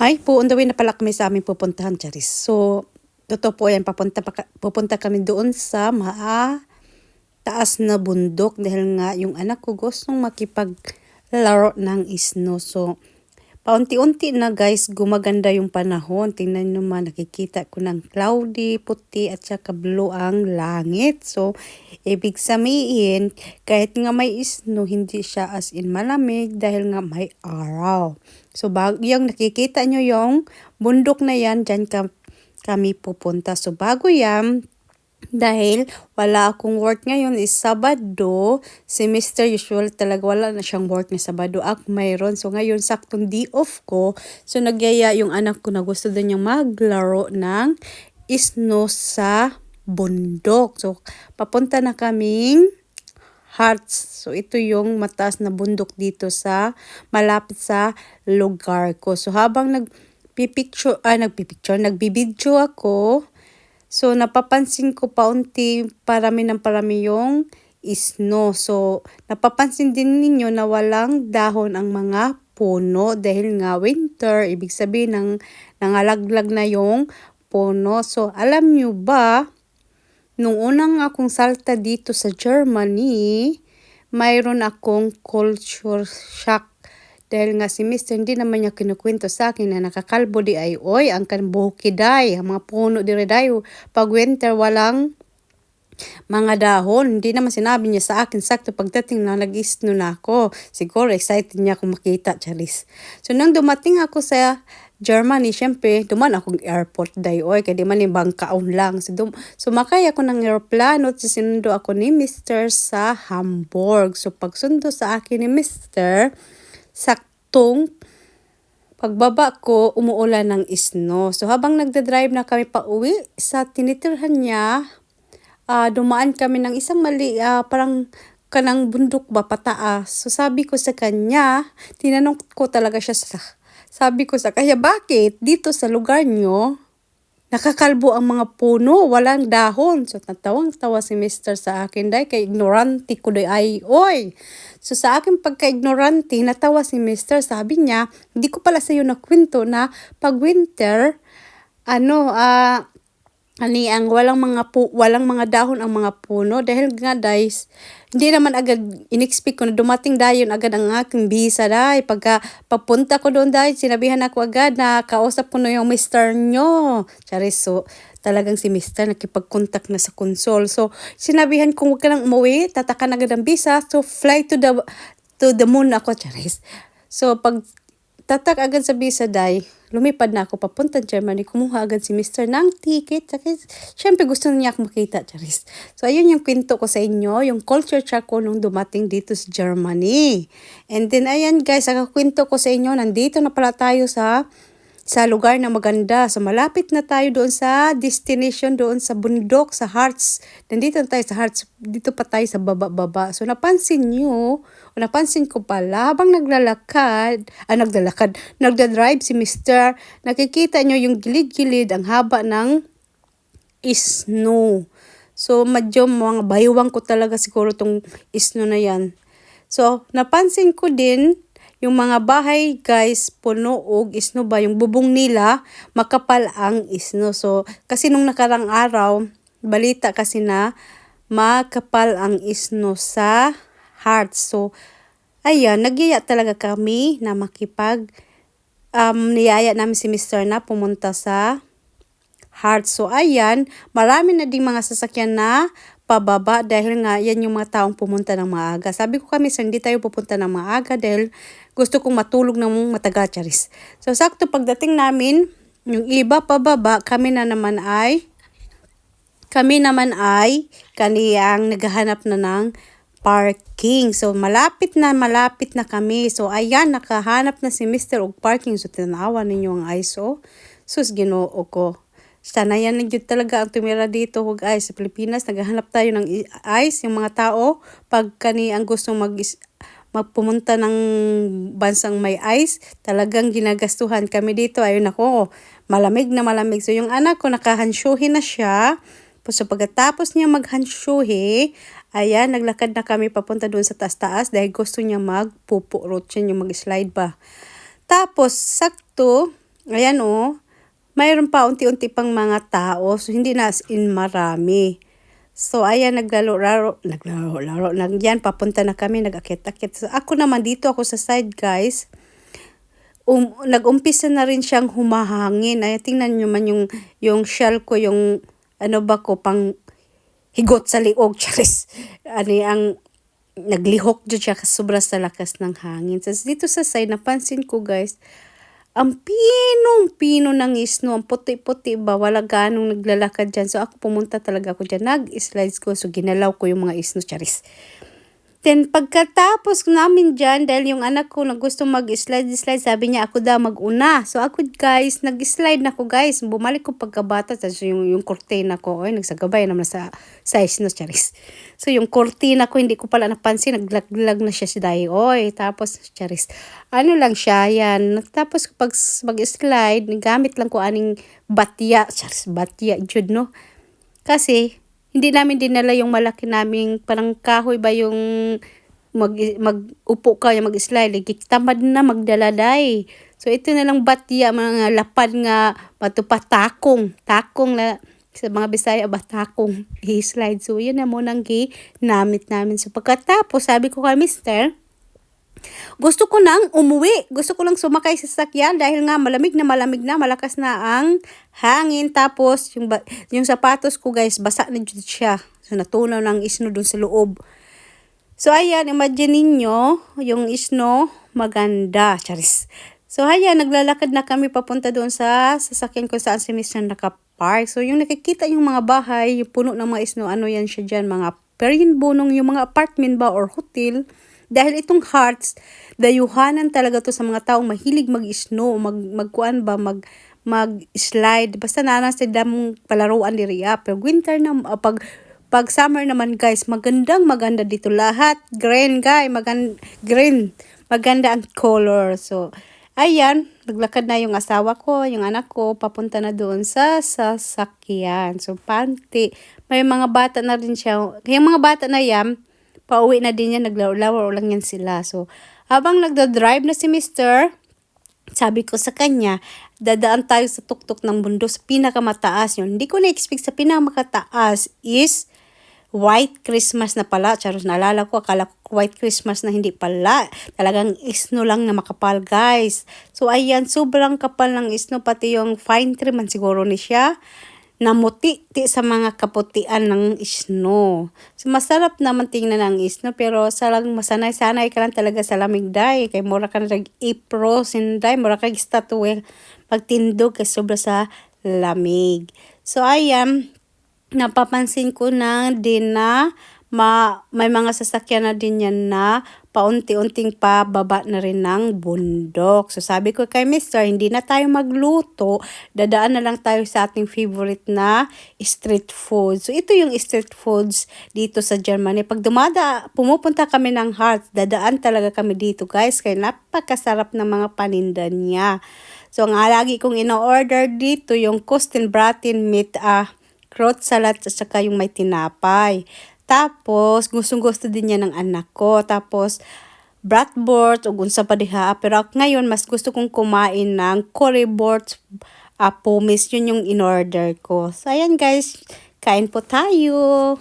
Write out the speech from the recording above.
Hi po, on the way na pala kami sa aming pupuntahan, Charis. So, totoo po yan, papunta, pa, pupunta kami doon sa maa taas na bundok dahil nga yung anak ko gustong makipaglaro ng isno. So, paunti-unti na guys, gumaganda yung panahon. Tingnan nyo man, nakikita ko ng cloudy, puti at saka blue ang langit. So, ibig sabihin, kahit nga may isno, hindi siya as in malamig dahil nga may araw. So, bag yung nakikita nyo yung bundok na yan, dyan ka, kami pupunta. So, bago yan, dahil wala akong work ngayon is Sabado, si Mr. Usual talaga wala na siyang work na Sabado. Ak mayroon. So ngayon saktong day off ko. So nagyaya yung anak ko na gusto din niyang maglaro ng isno sa bundok. So papunta na kaming Hearts. So, ito yung mataas na bundok dito sa, malapit sa lugar ko. So, habang nagpipicture, ah, nagpipicture, nagbibidyo ako, so, napapansin ko paunti, parami ng parami yung isno. So, napapansin din ninyo na walang dahon ang mga puno dahil nga winter, ibig sabihin ng nangalaglag na yung puno. So, alam nyo ba, Nung unang akong salta dito sa Germany, mayroon akong culture shock. Dahil nga si Mr. hindi naman niya kinukwento sa akin na nakakalbo di ay oy, ang kan bukiday, ang mga puno di dayo. Pag winter walang mga dahon. Hindi naman sinabi niya sa akin sakto pagdating na nag-isno na ako. Siguro excited niya akong makita, Charis. So nang dumating ako sa Germany, syempre, duman akong airport day oy, kaya di man yung bangkaon lang. So, dum sumakay ako ng aeroplano, at sinundo ako ni Mr. sa Hamburg. So, pagsundo sa akin ni Mr., saktong pagbaba ko, umuulan ng isno. So, habang nagda-drive na kami pa uwi, sa tinitirhan niya, uh, dumaan kami ng isang mali, uh, parang kanang bundok ba pataas. So, sabi ko sa kanya, tinanong ko talaga siya sa sabi ko sa kaya bakit dito sa lugar nyo, nakakalbo ang mga puno, walang dahon. So natawang tawa si Mr. sa akin dahil kay ignorante ko day ay, oy. So sa akin pagka-ignorante, natawa si Mr. Sabi niya, hindi ko pala sa iyo nakwento na pag winter, ano, ah, uh, ani ang walang mga pu, walang mga dahon ang mga puno. Dahil nga guys hindi naman agad inexpect ko na dumating dayon agad ang aking visa dai pagka papunta ko doon dai sinabihan ako agad na kausap ko na yung mister nyo. Charis so talagang si mister nakipag-contact na sa console. So sinabihan ko wag ka nang umuwi tatakan agad ang visa. So fly to the to the moon ako charis. So pag tatak agad sa visa dai lumipad na ako papunta Germany, kumuha agad si Mr. ng ticket. Saka, syempre gusto niya akong makita, Charis. So, ayun yung kwento ko sa inyo, yung culture shock ko nung dumating dito sa Germany. And then, ayan guys, ang kwento ko sa inyo, nandito na pala tayo sa sa lugar na maganda. So malapit na tayo doon sa destination, doon sa bundok, sa Hearts. Nandito na tayo sa Hearts, dito pa tayo sa baba-baba. So napansin nyo, o napansin ko pala, habang naglalakad, ah naglalakad, nagdadrive si Mr. Nakikita nyo yung gilid-gilid, ang haba ng snow. So medyo mga baywang ko talaga siguro tong snow na yan. So napansin ko din, yung mga bahay guys, puno og isno ba, yung bubong nila, makapal ang isno. So, kasi nung nakarang araw, balita kasi na makapal ang isno sa heart. So, ayan, nagyaya talaga kami na makipag, um, niyaya namin si Mr. na pumunta sa heart. So, ayan, marami na ding mga sasakyan na pababa dahil nga yan yung mga taong pumunta ng maaga. Sabi ko kami, so hindi tayo pupunta ng maaga dahil gusto kong matulog ng mataga, charis. So, sakto pagdating namin, yung iba pababa, kami na naman ay, kami naman ay, kaniyang naghahanap na ng parking. So, malapit na, malapit na kami. So, ayan, nakahanap na si Mr. og parking. So, tinawa ninyo ang ISO. Sus, ginoo ko. Sana yan yun talaga ang tumira dito huwag ice sa Pilipinas. Naghahanap tayo ng ice, yung mga tao, pag kani ang gustong mag magpumunta ng bansang may ice, talagang ginagastuhan kami dito. Ayun ako, malamig na malamig. So yung anak ko, nakahansyuhi na siya. So pagkatapos niya maghansyuhi, ayan, naglakad na kami papunta doon sa taas-taas dahil gusto niya magpupo road siya, yung mag-slide ba. Tapos, sakto, Ayan oh. Mayroon pa unti-unti pang mga tao. So, hindi na in marami. So, ayan, naglaro-laro, naglaro-laro, nagyan, papunta na kami, nag-akit-akit. So, ako naman, dito ako sa side, guys. Um, nag-umpisa na rin siyang humahangin. Ay, tingnan nyo man yung, yung shell ko, yung, ano ba ko, pang higot sa liog, charis. Ano ang, naglihok dyan siya sobra sa lakas ng hangin. So, dito sa side, napansin ko, guys, ang pinong-pino ng isno, ang puti-puti ba, wala ganong naglalakad dyan. So ako pumunta talaga ako dyan, nag-slides ko, so ginalaw ko yung mga isno, charis. Then pagkatapos namin dyan, dahil yung anak ko na gusto mag-slide-slide, sabi niya ako daw mag-una. So ako guys, nag-slide na ko guys. Bumalik ko pagkabata, tapos yung, yung cortina ko, ay nagsagabay naman sa size no, charis. So yung cortina ko, hindi ko pala napansin, naglaglag na siya si Day. Oy, tapos charis. Ano lang siya, yan. Tapos pag mag-slide, gamit lang ko aning batya, charis, batya, jud no. Kasi, hindi namin dinala yung malaki naming parang kahoy ba yung mag, mag-upo ka, yung mag-slide. Tamad na magdala day. So, ito na lang batya, mga lapad nga, matupa takong. Na, sa mga Bisaya ba, takong i-slide. So, yun na munang ginamit namin. So, pagkatapos, sabi ko kay mister, gusto ko nang umuwi. Gusto ko lang sumakay sa sasakyan dahil nga malamig na malamig na, malakas na ang hangin. Tapos yung, yung sapatos ko guys, basa na dyan siya. So natunaw ng isno dun sa loob. So ayan, imagine ninyo, yung isno maganda. Charis. So ayan, naglalakad na kami papunta doon sa sasakyan ko saan si Mr. nakapark. So yung nakikita yung mga bahay, yung puno ng mga isno, ano yan siya dyan, mga perin yung mga apartment ba or hotel. Dahil itong hearts, dayuhanan talaga to sa mga taong mahilig mag-snow, mag, magkuan ba, mag, mag-slide. Basta nanas sila mong palaruan ni Ria. Pero winter na, uh, pag, pag summer naman guys, magandang maganda dito lahat. Green guy, magand, green. Maganda ang color. So, ayan, naglakad na yung asawa ko, yung anak ko, papunta na doon sa sasakyan. So, panti. May mga bata na rin siya. Yung mga bata na yan, pauwi na din yan, naglaro-laro lang yan sila. So, habang nagda-drive na si Mr., sabi ko sa kanya, dadaan tayo sa tuktok ng mundo sa pinakamataas yun. Hindi ko na-expect sa pinakamataas is White Christmas na pala. Charos, naalala ko, akala ko White Christmas na hindi pala. Talagang isno lang na makapal, guys. So, ayan, sobrang kapal ng isno. Pati yung fine tree man siguro ni siya namuti ti sa mga kaputian ng isno. So, masarap naman tingnan ang isno, pero salang masanay-sanay ka lang talaga sa lamig day. Kay mura ka nag ipro sinday, mura ka statue pagtindog kay sobra sa lamig. So, ayan, napapansin ko na din na ma, may mga sasakyan na din yan na paunti-unting pababa na rin ng bundok. So sabi ko kay Mr. hindi na tayo magluto, dadaan na lang tayo sa ating favorite na street food. So ito yung street foods dito sa Germany. Pag dumada, pumupunta kami ng Hearts, dadaan talaga kami dito guys, kaya napakasarap ng mga paninda niya. So ang lagi kong ino-order dito yung Kostenbraten mit ah, crot salad at saka yung may tinapay. Tapos, gustong-gusto din niya ng anak ko. Tapos, bratwurst o unsa pa diha. Pero ngayon, mas gusto kong kumain ng currywurst uh, pumis. Yun yung in-order ko. So, ayan guys, kain po tayo.